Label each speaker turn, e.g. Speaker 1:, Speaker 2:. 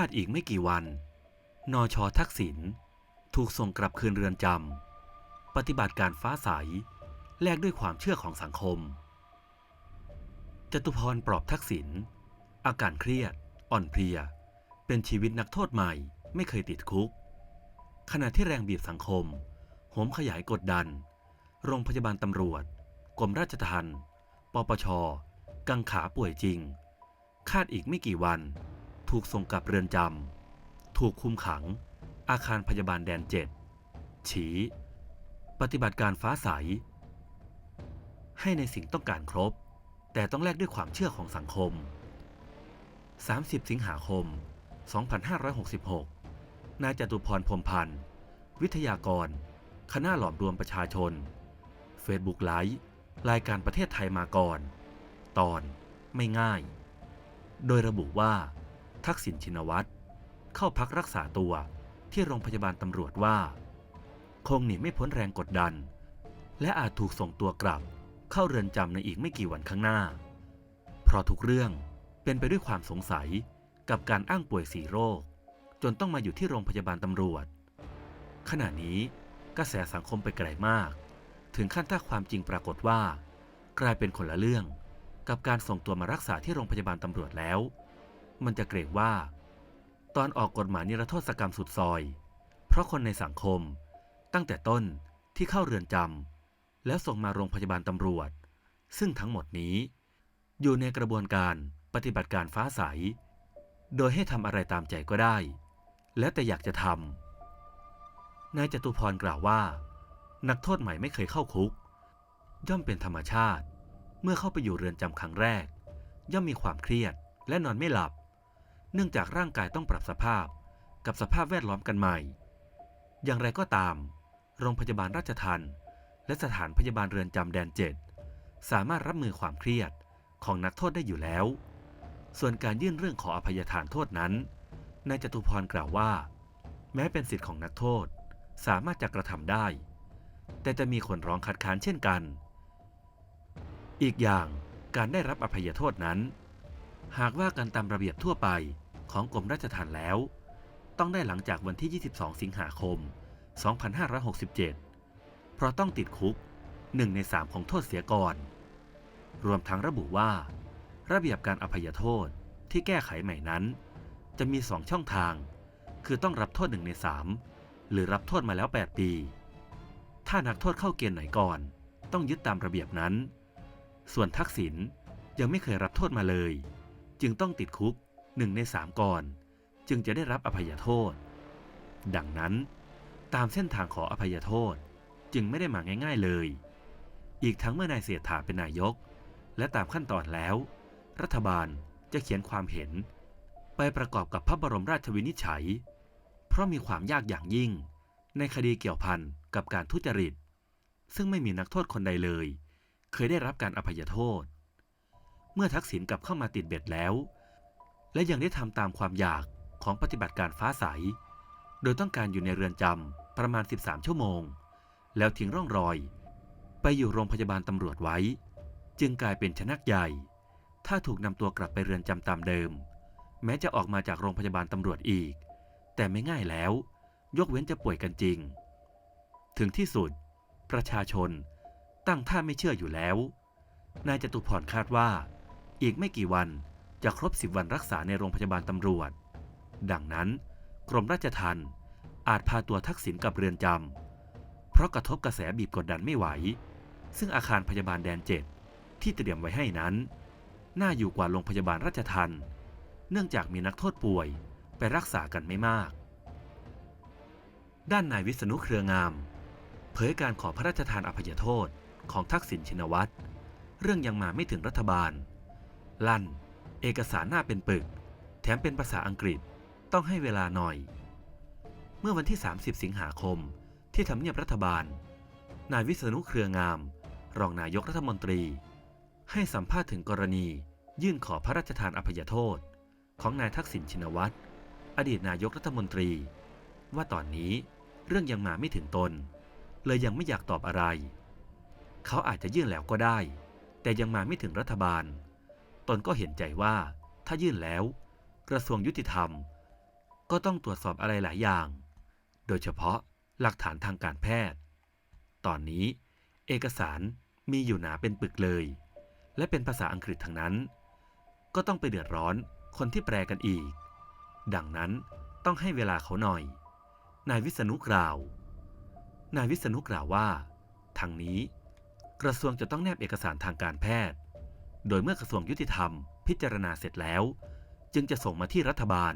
Speaker 1: าดอีกไม่กี่วันนอชอทักษิณถูกส่งกลับคืนเรือนจำ ปฏิบัติการฟ้าใสแลกด้วยความเชื่อของสังคม จตุพรปลอบทักษิณอาการเครียด อ่อนเพลีย เป็นชีวิตนักโทษใหม่ไม่เคยติดคุก ขณะที่แรงบีบสังคมโหมขยายกดดัน โรงพยาบาลตำรวจ กรมราชทัณฑ์ปปช กังขาป่วยจริง คาดอีกไม่กี่วัน ถูกส่งกลับเรือนจำ ถูกคุมขัง อาคารพยาบาลแดนเจ็ดฉีปฏิบัติการฟ้าใส ให้ในสิ่งต้องการครบ แต่ต้องแลกด้วยความเชื่อของสังคม 30 สิงหาคม 2566 นายจตุพรพรมพันธ์ วิทยากร คณะหลอมรวมประชาชนเฟซบุ๊กไลฟ์รายการประเทศไทยมาก่อน ตอนไม่ง่าย โดยระบุว่า ทักษิณชินวัตรเข้าพักรักษาตัวที่โรงพยาบาลตำรวจว่า คงหนีไม่พ้นแรงกดดัน และอาจถูกส่งตัวกลับเข้าเรือนจำในอีกไม่กี่วันข้างหน้า เพราะทุกเรื่องเป็นไปด้วยความสงสัยกับการอ้างป่วยสีโรค จนต้องมาอยู่ที่โรงพยาบาลตำรวจ ขณะนี้กระแสสังคมไปไกลมาก ถึงขั้นถ้าความจริงปรากฏว่า กลายเป็นคนละเรื่องกับการส่งตัวมารักษาที่โรงพยาบาลตำรวจแล้ว มันจะเกรงว่า ตอนออกกฎหมายนิรโทษกรรมสุดซอย เพราะคนในสังคม ตั้งแต่ต้นที่เข้าเรือนจำแล้วส่งมาโรงพยาบาลตำรวจ ซึ่งทั้งหมดนี้ อยู่ในกระบวนการปฏิบัติการฟ้าใส โดยให้ทำอะไรตามใจก็ได้ แล้วแต่อยากจะทำนายจตุพรกล่าวว่า นักโทษใหม่ไม่เคยเข้าคุก ย่อมเป็นธรรมชาติ เมื่อเข้าไปอยู่เรือนจำครั้งแรก ย่อมมีความเครียดและนอนไม่หลับ เนื่องจากร่างกายต้องปรับสภาพกับสภาพแวดล้อมกันใหม่ อย่างไรก็ตาม โรงพยาบาลราชทัณฑ์และสถานพยาบาลเรือนจำแดนเจ็ดสามารถรับมือความเครียดของนักโทษได้อยู่แล้ว ส่วนการยื่นเรื่องขออภัยทานโทษนั้น นายจตุพรกล่าวว่า แม้เป็นสิทธิ์ของนักโทษสามารถจะกระทำได้ แต่จะมีคนร้องคัดค้านเช่นกัน อีกอย่างการได้รับอภัยโทษนั้น หากว่ากันตามระเบียบทั่วไป ของกรมราชทัณฑ์แล้ว ต้องได้หลังจากวันที่ 22 สิงหาคม 2567 เพราะต้องติดคุกหนึ่งในสามของโทษเสียก่อน รวมทั้งระบุว่า ระเบียบการอภัยโทษที่แก้ไขใหม่นั้น จะมีสองช่องทาง คือต้องรับโทษหนึ่งในสามหรือรับโทษมาแล้ว 8 ปี ถ้านักโทษเข้าเกณฑ์ไหนก่อน ต้องยึดตามระเบียบนั้น ส่วนทักษิณยังไม่เคยรับโทษมาเลย จึงต้องติดคุก หนึ่งในสามก่อน จึงจะได้รับอภัยโทษ ดังนั้น ตามเส้นทางขออภัยโทษจึงไม่ได้มาง่าย ๆเลย อีกทั้งเมื่อนายเสียถาเป็นนายก และตามขั้นตอนแล้ว รัฐบาลจะเขียนความเห็น ไปประกอบกับพระบรมราชวินิจฉัย เพราะมีความยากอย่างยิ่ง ในคดีเกี่ยวพันกับการทุจริต ซึ่งไม่มีนักโทษคนใดเลย เคยได้รับการอภัยโทษ เมื่อทักษิณกลับเข้ามาติดเบ็ดแล้ว และยังได้ทำตามความอยากของปฏิบัติการฟ้าใส โดยต้องการอยู่ในเรือนจำประมาณ 13 ชั่วโมง แล้วทิ้งร่องรอย ไปอยู่โรงพยาบาลตำรวจไว้ จึงกลายเป็นชนักใหญ่ ถ้าถูกนำตัวกลับไปเรือนจำตามเดิม แม้จะออกมาจากโรงพยาบาลตำรวจอีก แต่ไม่ง่ายแล้ว ยกเว้นจะป่วยกันจริง ถึงที่สุด ประชาชนตั้งท่าไม่เชื่ออยู่แล้ว นายจตุพรคาดว่า อีกไม่กี่วัน จะครบสิบวันรักษาในโรงพยาบาลตำรวจ ดังนั้น กรมราชทัณฑ์อาจพาตัวทักษิณกลับเรือนจำ เพราะกระทบกระแสบีบกดดันไม่ไหว ซึ่งอาคารพยาบาลแดนเจ็ดที่เตรียมไว้ให้นั้น น่าอยู่กว่าโรงพยาบาลราชทัณฑ์เนื่องจากมีนักโทษป่วยไปรักษากันไม่มาก ด้านนายวิษณุเครืองาม เผยการขอพระราชทานอภัยโทษของทักษิณชินวัตรเรื่องยังมาไม่ถึงรัฐบาล ลั่น เอกสารหน้าเป็นปึก แถมเป็นภาษาอังกฤษต้องให้เวลาหน่อย เมื่อวันที่ 30 สิงหาคม ที่ทำเนียบรัฐบาล นายวิษณุเครืองาม รองนายกรัฐมนตรี ให้สัมภาษณ์ถึงกรณี ยื่นขอพระราชทานอภัยโทษ ของนายทักษิณชินวัตรอดีตนายกรัฐมนตรี ว่าตอนนี้เรื่องยังมาไม่ถึงตน เลยยังไม่อยากตอบอะไร เขาอาจจะยื่นแล้วก็ได้ แต่ยังมาไม่ถึงรัฐบาล ตนก็เห็นใจว่าถ้ายื่นแล้ว กระทรวงยุติธรรม ก็ต้องตรวจสอบอะไรหลายอย่าง โดยเฉพาะหลักฐานทางการแพทย์ ตอนนี้เอกสารมีอยู่หนาเป็นปึกเลย และเป็นภาษาอังกฤษทั้งนั้น ก็ต้องไปเดือดร้อนคนที่แปลกันอีก ดังนั้นต้องให้เวลาเขาหน่อย นายวิษณุกล่าว นายวิษณุกล่าวว่าทางนี้ กระทรวงจะต้องแนบเอกสารทางการแพทย์ โดยเมื่อกระทรวงยุติธรรมพิจารณาเสร็จแล้ว จึงจะส่งมาที่รัฐบาล